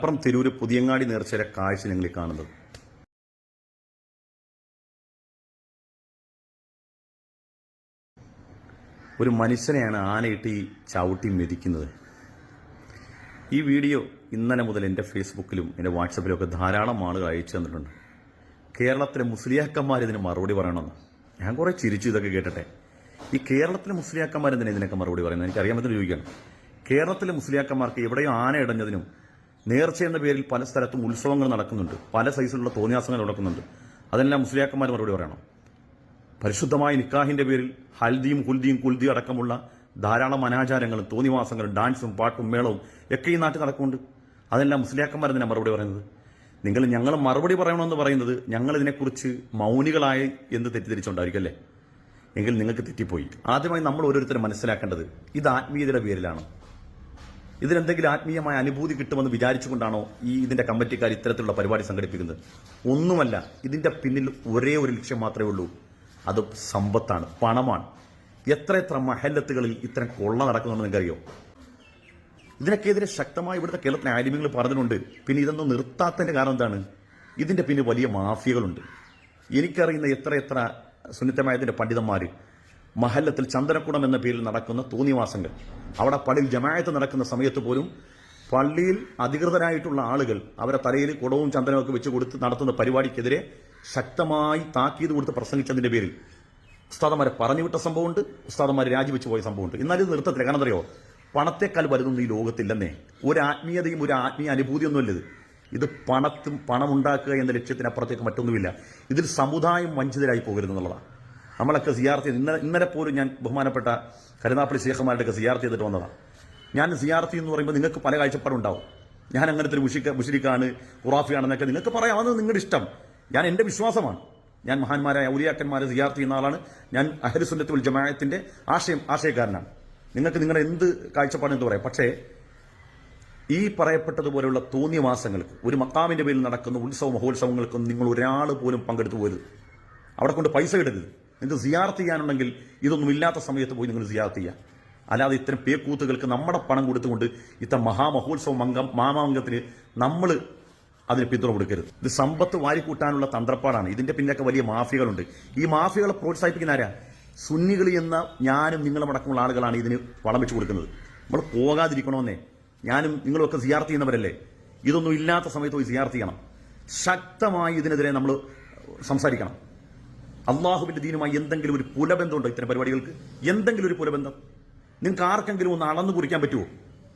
അപ്പുറം തിരൂര് പുതിയങ്ങാടി നേർച്ചയിലെ കാഴ്ച നിങ്ങൾ കാണുന്നത്. ഒരു മനുഷ്യനെയാണ് ആനയിട്ട് ഈ ചവിട്ടി മെതിക്കുന്നത്. ഈ വീഡിയോ ഇന്നലെ മുതൽ എന്റെ ഫേസ്ബുക്കിലും എന്റെ വാട്സപ്പിലും ഒക്കെ ധാരാളം ആളുകൾ അയച്ചു തന്നിട്ടുണ്ട്. കേരളത്തിലെ മുസ്ലിയാക്കന്മാർ ഇതിന് മറുപടി പറയണമെന്ന്. ഞാൻ കുറേ ചിരിച്ചു ഇതൊക്കെ കേട്ടിട്ടെ. ഈ കേരളത്തിലെ മുസ്ലിയാക്കന്മാർ എന്തിനാ ഇതിനൊക്കെ മറുപടി പറയുന്നത്? എനിക്ക് അറിയാൻ പറ്റുന്ന ചോദിക്കണം കേരളത്തിലെ മുസ്ലിയാക്കന്മാർക്ക് എവിടെയോ ആന ഇടഞ്ഞതിനും നേർച്ച എന്ന പേരിൽ പല സ്ഥലത്തും ഉത്സവങ്ങൾ നടക്കുന്നുണ്ട്. പല സൈസിലുള്ള തോന്നിയാസങ്ങൾ നടക്കുന്നുണ്ട്. അതെല്ലാം മുസ്ലിയാക്കന്മാർ മറുപടി പറയണം. പരിശുദ്ധമായ നിക്കാഹിന്റെ പേരിൽ ഹൽദിയും കുൽദിയും കുൽദിയും അടക്കമുള്ള ധാരാളം അനാചാരങ്ങളും തോന്നിവാസങ്ങളും ഡാൻസും പാട്ടും മേളവും ഒക്കെ ഈ നാട്ടിൽ നടക്കുന്നുണ്ട്. അതെല്ലാം മുസ്ലിയാക്കന്മാർ തന്നെ മറുപടി പറയുന്നത്. നിങ്ങൾ ഞങ്ങൾ മറുപടി പറയണമെന്ന് പറയുന്നത് ഞങ്ങൾ ഇതിനെക്കുറിച്ച് മൗനികളായി എന്ന് തെറ്റിദ്ധരിച്ചുകൊണ്ടായിരിക്കും അല്ലേ? എങ്കിൽ നിങ്ങൾക്ക് തെറ്റിപ്പോയി. ആദ്യമായി നമ്മൾ ഓരോരുത്തരും മനസ്സിലാക്കേണ്ടത് ഇത് ആത്മീയതയുടെ പേരിലാണ്. ഇതിനെന്തെങ്കിലും ആത്മീയമായ അനുഭൂതി കിട്ടുമെന്ന് വിചാരിച്ചുകൊണ്ടാണോ ഈ ഇതിന്റെ കമ്മിറ്റിക്കാർ ഇത്തരത്തിലുള്ള പരിപാടി സംഘടിപ്പിക്കുന്നത്? ഒന്നുമല്ല ഇതിന്റെ പിന്നിൽ ഒരേ ഒരു ലക്ഷ്യം മാത്രമേ ഉള്ളൂ. അത് സമ്പത്താണ് പണമാണ്. എത്ര എത്ര മഹല്ലത്തുകളിൽ ഇത്തരം കൊള്ള നടക്കുന്നുണ്ട് നിങ്ങൾക്കറിയോ? ഇതിനൊക്കെതിരെ ശക്തമായി ഇവിടുത്തെ കേരളത്തിലെ ആലിമ്യങ്ങൾ പറഞ്ഞിട്ടുണ്ട്. പിന്നെ ഇതൊന്നും നിർത്താത്തതിന്റെ കാരണം എന്താണ്? ഇതിന്റെ പിന്നെ വലിയ മാഫിയകളുണ്ട്. എനിക്കറിയുന്ന എത്ര എത്ര സുന്നിത്തമായതിന്റെ പണ്ഡിതന്മാർ മഹല്ലത്തിൽ ചന്ദനക്കുടം എന്ന പേരിൽ നടക്കുന്ന തോന്നിവാസങ്ങൾ. അവിടെ പള്ളിയിൽ ജമായത്ത് നടക്കുന്ന സമയത്ത് പോലും പള്ളിയിൽ അധികൃതരായിട്ടുള്ള ആളുകൾ അവരെ തലയിൽ കുടവും ചന്ദനവും ഒക്കെ വെച്ച് കൊടുത്ത് നടത്തുന്ന പരിപാടിക്കെതിരെ ശക്തമായി താക്കീത് കൊടുത്ത് പ്രസംഗിച്ചതിന്റെ പേരിൽ ഉസ്താദന്മാരെ പറഞ്ഞുവിട്ട സംഭവമുണ്ട് ഉസ്താദന്മാർ രാജിവെച്ച് പോയ സംഭവമുണ്ട് എന്നാലും നിർത്തത്തില്ല. കാരണം അറിയോ? പണത്തെക്കാൾ വലുതൊന്നും ഈ ലോകത്തില്ലെന്നേ. ഒരു ആത്മീയതയും ഒരു ആത്മീയ അനുഭൂതിയൊന്നുമില്ല ഇത്. ഇത് പണത്തും പണമുണ്ടാക്കുക എന്ന ലക്ഷ്യത്തിനപ്പുറത്തേക്ക് മറ്റൊന്നുമില്ല. ഇതിൽ സമുദായം വഞ്ചിതരായി പോകരുതെന്നുള്ളതാണ്. നമ്മളൊക്കെ സിയാർത്ത് ചെയ്ത് ഇന്നലെ ഇന്നലെ പോലും ഞാൻ ബഹുമാനപ്പെട്ട കരുനാപ്പള്ളി ശേഖന്മാരുടെയൊക്കെ സിയാർത്ത് ചെയ്തിട്ട് വന്നതാണ് ഞാൻ സിയാർത്തി എന്ന് പറയുമ്പോൾ നിങ്ങൾക്ക് പല കാഴ്ചപ്പാടുണ്ടാവും. ഞാൻ അങ്ങനത്തെ ഒരു മുഷിക്ക മുഷിരിക്കാണ് ഖുറാഫിയാണെന്നൊക്കെ നിങ്ങൾക്ക് പറയാം. അത് നിങ്ങളുടെ ഇഷ്ടം. ഞാൻ എന്റെ വിശ്വാസമാണ്. ഞാൻ മഹാന്മാരായ ഔലിയാക്കന്മാരെ സിയാർത്ത് ചെയ്യുന്ന ആളാണ്. ഞാൻ അഹലുസുന്നത്തുൽ ജമാഅത്തിന്റെ ആശയം ആശയക്കാരനാണ്. നിങ്ങൾക്ക് നിങ്ങളുടെ എന്ത് കാഴ്ചപ്പാടെന്ന് പറയാം. പക്ഷേ ഈ പറയപ്പെട്ടതുപോലെയുള്ള തോന്നിയവാസങ്ങൾക്ക് ഒരു മക്കാമിന്റെ പേരിൽ നടക്കുന്ന ഉത്സവ മഹോത്സവങ്ങൾക്കൊന്നും നിങ്ങൾ ഒരാൾ പോലും പങ്കെടുത്തു പോരുത്. അവിടെ കൊണ്ട് പൈസ ഇടരുത്. നിങ്ങൾക്ക് സിയാർത്ത് ചെയ്യാനുണ്ടെങ്കിൽ ഇതൊന്നും ഇല്ലാത്ത സമയത്ത് പോയി നിങ്ങൾ സിയാർത്ത് ചെയ്യുക അല്ലാതെ ഇത്തരം പേക്കൂത്തുകൾക്ക് നമ്മുടെ പണം കൊടുത്തുകൊണ്ട് ഇത്തരം മഹാമഹോത്സവം അംഗം മാമാംഗത്തിന് നമ്മൾ അതിന് പിന്തുണ കൊടുക്കരുത്. ഇത് സമ്പത്ത് വാരിക്കൂട്ടാനുള്ള തന്ത്രപ്പാടാണ്. ഇതിന്റെ പിന്നൊക്കെ വലിയ മാഫിയകളുണ്ട്. ഈ മാഫിയകളെ പ്രോത്സാഹിപ്പിക്കുന്ന ആരാ? സുന്നികൾ എന്ന ഞാനും നിങ്ങളും അടക്കമുള്ള ആളുകളാണ് ഇതിന് വളം വെച്ച് കൊടുക്കുന്നത്. നമ്മൾ പോകാതിരിക്കണമെന്നേ. ഞാനും നിങ്ങളുമൊക്കെ സിയാർത്ത് ചെയ്യുന്നവരല്ലേ? ഇതൊന്നും ഇല്ലാത്ത സമയത്ത് പോയി സിയാർത്ത് ചെയ്യണം. ശക്തമായി ഇതിനെതിരെ നമ്മൾ സംസാരിക്കണം. അള്ളാഹുവിന്റെ ദീനുമായി എന്തെങ്കിലും ഒരു പുലബന്ധമുണ്ടോ ഇത്തരം പരിപാടികൾക്ക്? എന്തെങ്കിലും ഒരു പുലബന്ധം? നിങ്ങൾക്ക് ആർക്കെങ്കിലും ഒന്ന് അളന്നു കുറിക്കാൻ പറ്റുമോ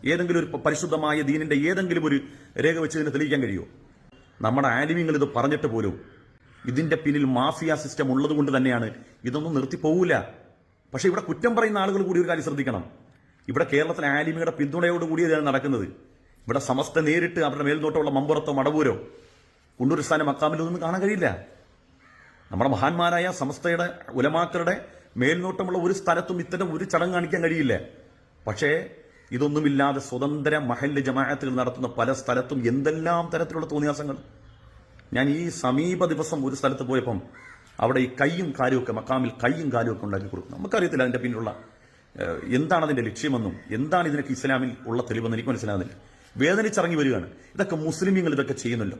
ഏതെങ്കിലും ഒരു പരിശുദ്ധമായ ദീനിന്റെ ഏതെങ്കിലും ഒരു രേഖ വെച്ച് ഇതിനെ തെളിയിക്കാൻ കഴിയുമോ നമ്മുടെ ആലിമ്യങ്ങൾ ഇത് പറഞ്ഞിട്ട് പോലും ഇതിന്റെ പിന്നിൽ മാഫിയ സിസ്റ്റം ഉള്ളത് കൊണ്ട് തന്നെയാണ് ഇതൊന്നും നിർത്തിപ്പോവില്ല പക്ഷെ ഇവിടെ കുറ്റം പറയുന്ന ആളുകൾ കൂടി ഒരു കാര്യം ശ്രദ്ധിക്കണം. ഇവിടെ കേരളത്തിലെ ആലിമിയുടെ പിന്തുണയോട് കൂടി ഇതാണ് നടക്കുന്നത്. ഇവിടെ സമസ്ത നേരിട്ട് അവരുടെ മേൽനോട്ടമുള്ള മമ്പുറത്തോ മടവൂരോ കുണ്ടൂർ സ്ഥാനം അക്കാമിലൊന്നും കാണാൻ കഴിയില്ല. നമ്മുടെ മഹാന്മാരായ സമസ്തയുടെ ഉലമാക്കളുടെ മേൽനോട്ടമുള്ള ഒരു സ്ഥലത്തും ഇത്തരം ഒരു ചടങ്ങ് കാണിക്കാൻ കഴിയില്ല. പക്ഷേ ഇതൊന്നുമില്ലാതെ സ്വതന്ത്ര മഹല്ല് ജമാഅത്തുകൾ നടത്തുന്ന പല സ്ഥലത്തും എന്തെല്ലാം തരത്തിലുള്ള തോന്നിയാസങ്ങൾ. ഞാൻ ഈ സമീപ ദിവസം ഒരു സ്ഥലത്ത് പോയപ്പം അവിടെ ഈ കൈയും കാര്യമൊക്കെ മക്കാമിൽ കൈയും കാലും ഒക്കെ ഉണ്ടാക്കി കൊടുക്കും നമുക്കറിയത്തില്ല അതിന്റെ പിന്നിലുള്ള എന്താണ് അതിന്റെ ലക്ഷ്യമെന്നും എന്താണ് ഇതിനൊക്കെ ഇസ്ലാമിൽ ഉള്ള തെളിവെന്ന് എനിക്ക് മനസ്സിലാകുന്നില്ല. വേദനിച്ചിറങ്ങി വരികയാണ്. ഇതൊക്കെ മുസ്ലിമീങ്ങൾ ഇതൊക്കെ ചെയ്യുന്നല്ലോ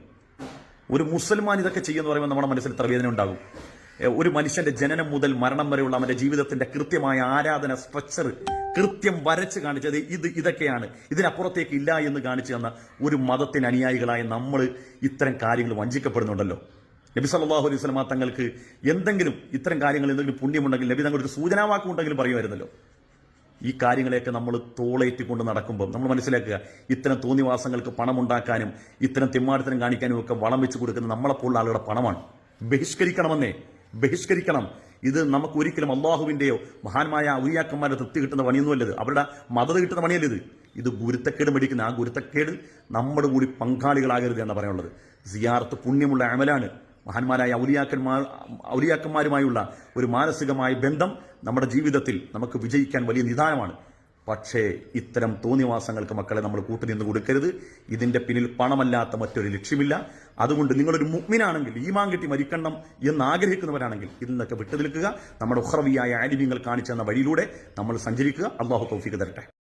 ഒരു മുസൽമാൻ ഇതൊക്കെ ചെയ്യുമെന്ന് പറയുമ്പോൾ നമ്മുടെ മനസ്സിൽ ഇത്ര വേദന ഉണ്ടാകും. ഒരു മനുഷ്യന്റെ ജനനം മുതൽ മരണം വരെയുള്ള അവന്റെ ജീവിതത്തിന്റെ കൃത്യമായ ആരാധന സ്ട്രക്ചർ കൃത്യം വരച്ച് കാണിച്ചത് ഇത് ഇതൊക്കെയാണ്. ഇതിനപ്പുറത്തേക്ക് ഇല്ല എന്ന് കാണിച്ചു തന്ന ഒരു മതത്തിന് അനുയായികളായ നമ്മൾ ഇത്തരം കാര്യങ്ങൾ വഞ്ചിക്കപ്പെടുന്നുണ്ടല്ലോ. നബി സല്ലാഹു അലൈഹി വസല്ലമ തങ്ങൾക്ക് എന്തെങ്കിലും ഇത്തരം കാര്യങ്ങൾ എന്തെങ്കിലും പുണ്യമുണ്ടെങ്കിൽ നബി തങ്ങൾ ഒരു സൂചനാവാക്കുണ്ടെങ്കിലും പറയുമായിരുന്നല്ലോ. ഈ കാര്യങ്ങളെയൊക്കെ നമ്മൾ തോളേറ്റിക്കൊണ്ട് നടക്കുമ്പോൾ നമ്മൾ മനസ്സിലാക്കുക ഇത്തരം തോന്നിവാസങ്ങൾക്ക് പണമുണ്ടാക്കാനും ഇത്തരം തെമ്മാടിത്തരം കാണിക്കാനും ഒക്കെ വളം വെച്ച് കൊടുക്കുന്ന നമ്മളെപ്പോലുള്ള ആളുകളുടെ പണമാണ്. ബഹിഷ്കരിക്കണമെന്നേ ബഹിഷ്കരിക്കണം. ഇത് നമുക്ക് ഒരിക്കലും അള്ളാഹുവിന്റെയോ മഹാന്മായ ഔലിയാക്കന്മാരുടെ തൃപ്തി കിട്ടുന്ന പണിയൊന്നുമല്ലത്. അവരുടെ മതത കിട്ടുന്ന പണിയല്ല ഇത്? ഇത് ഗുരുത്തക്കേട് മേടിക്കുന്ന ആ ഗുരുത്തക്കേട് നമ്മുടെ കൂടി പങ്കാളികളാകരുത് എന്നാണ് പറയാനുള്ളത് സിയാർത്ത് പുണ്യമുള്ള അമലാണ്. മഹാന്മാരായ ഔലിയാക്കന്മാർ ഔലിയാക്കന്മാരുമായുള്ള ഒരു മാനസികമായ ബന്ധം നമ്മുടെ ജീവിതത്തിൽ നമുക്ക് വിജയിക്കാൻ വലിയ നിദാനമാണ് പക്ഷേ ഇത്തരം തോന്നിവാസങ്ങൾക്ക് മക്കളെ നമ്മൾ കൂട്ടുനിന്ന് കൊടുക്കരുത്. ഇതിന്റെ പിന്നിൽ പണമല്ലാത്ത മറ്റൊരു ലക്ഷ്യമില്ല. അതുകൊണ്ട് നിങ്ങളൊരു മുഗ്മിനാണെങ്കിൽ ഈമാൻ കിട്ടി മരിക്കണം എന്ന് ആഗ്രഹിക്കുന്നവരാണെങ്കിൽ ഇതിൽ നിന്നൊക്കെ വിട്ടുനിൽക്കുക നമ്മുടെ ഉഹ്റവിയായ ആലിമ്യങ്ങൾ കാണിച്ചെന്ന വഴിയിലൂടെ നമ്മൾ സഞ്ചരിക്കുക. അള്ളാഹു തൗഫീക്ക് തരട്ടെ.